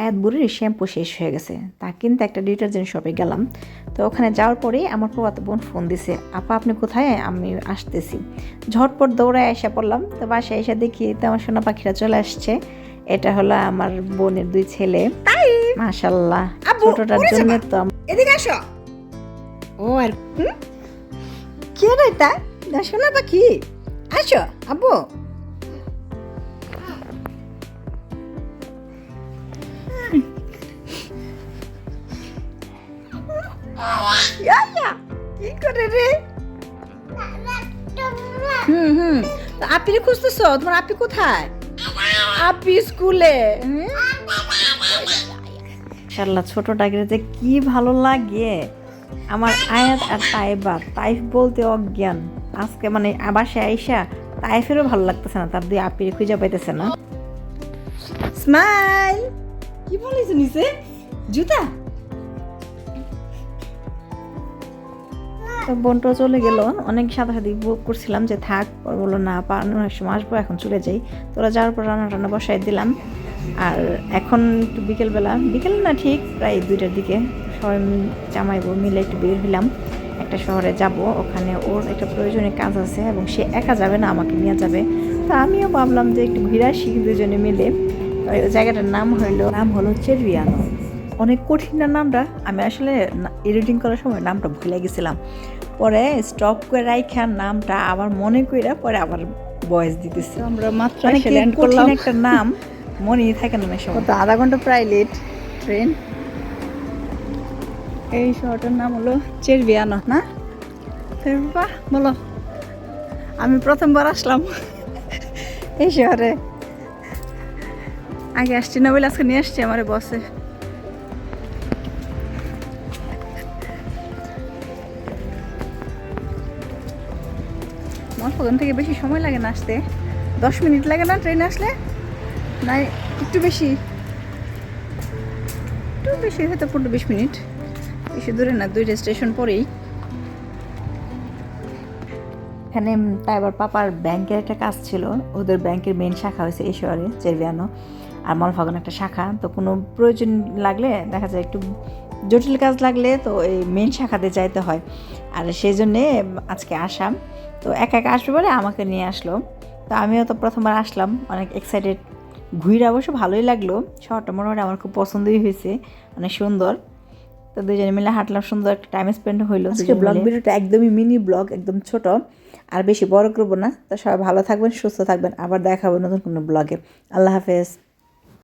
আয়াত বুড়ির শ্যাম্পু শেষ হয়ে গেছে। তা কিন্তু একটা ডিটারজেন্ট শপে গেলাম। তো ওখানে যাওয়ার পরেই আমার প্রভাত বোন ফোন দিছে আপা আপনি কোথায়? আমি আসতেছি। ঝটপট দৌড়ায় এসে পড়লাম। তো বাসায় এসে দেখি তো আমার সোনা পাখিরা চলে আসছে। এটা হলো আমার বোনের দুই ছেলে। মাশাল্লাহ ছোটটার জন্য। তো এদিকে আসো। ও আর? কি রে এটা? না শোনা পাখি। আসো আব্বু। কি করে রে? হুম হুম। তা আপিরে খুঁজতেছ? তোমার আপি কোথায়? আপি স্কুলে? মাশাল্লাহ যে কি ভালো লাগে। আমার আয়াত আর তাইবা তাইফ বলতে অজ্ঞান। আজকে মানে বাসায় আইসা তাইফেরও ভালো লাগতেছে না তার দুই আপির খুঁজে পাইতেছে না। স্মাইল! কি বলিস নিচে? জুতা? তো চলে গেল। অনেক সাথে বুক করছিলাম যে থাক বলল, না পারানোর সময় আসব, এখন চলে যাই। তোরা যাওয়ার পর রান্না টান্না বসাই দিলাম। আর এখন একটু বিকেলবেলা, বিকেল না ঠিক প্রায় দুইটার দিকে, সবাই মিল- জামাইবো মিলে একটু বের হইলাম। একটা শহরে যাব, ওখানে ওর একটা প্রয়োজনীয় কাজ আছে এবং সে একা যাবে না, আমাকে নিয়ে যাবে। তো আমিও ভাবলাম যে একটু ঘুরে দুজনে মিলে। জায়গাটার নাম হইল, নাম হলো চেরবিয়ানো। অনেক কঠিন না নামটা? আমি আসলে এডিটিং করার সময় নামটা ভুলে গেছিলাম। পরে স্টপ করে রাইখা নামটা আবার মনে কইরা পরে আবার ভয়েস দিতেছি। আমরা মাত্র মানে ল্যান্ড কঠিন করলাম। একটা নাম? মনেই থাকে না অনেক সময়। আধা ঘণ্টা প্রায় লেট ট্রেন এই শহরটার নাম হলো চেরবিয়ানো না? বাহ বলো। আমি প্রথমবার আসলাম। এই শহরে। আগে আসছি না বলে আজকে নিয়ে আসছি আমার বসে আমার থেকে বেশি সময় লাগে না আসতে। দশ মিনিট লাগে না ট্রেনে আসলে? না একটু বেশি। একটু বেশি হয়তো পনেরো বিশ মিনিট। বেশি দূরে না দুইটা স্টেশন পরেই। এখানে উম, তাই আবার পাপার ব্যাংকের একটা কাজ ছিল। ওদের ব্যাংকের মেন শাখা হয়েছে এই শহরে চেরবিয়ানো আর মলফাগন একটা শাখা। তো কোনো প্রয়োজন লাগলে দেখা যায় একটু জটিল কাজ লাগলে তো এই মেন শাখাতে যাইতে হয়। আর সেই জন্যে আজকে আসাম। তো একা একা আসবে বলে আমাকে নিয়ে আসলো। তো আমিও তো প্রথমবার আসলাম অনেক এক্সাইটেড ঘুরে অবশ্য ভালোই লাগল শহরটা মোটামুটি আমার খুব পছন্দই হয়েছে অনেক সুন্দর। তো দুজনে মিলে হাঁটলাম সুন্দর একটা টাইম স্পেন্ড হইল আজকে ব্লগ। ভিডিওটা একদমই মিনি ব্লগ একদম ছোট। আর বেশি বড় করব না তো সবাই ভালো থাকবেন সুস্থ থাকবেন। আবার দেখাবো নতুন কোনো ব্লগে আল্লাহ হাফেজ।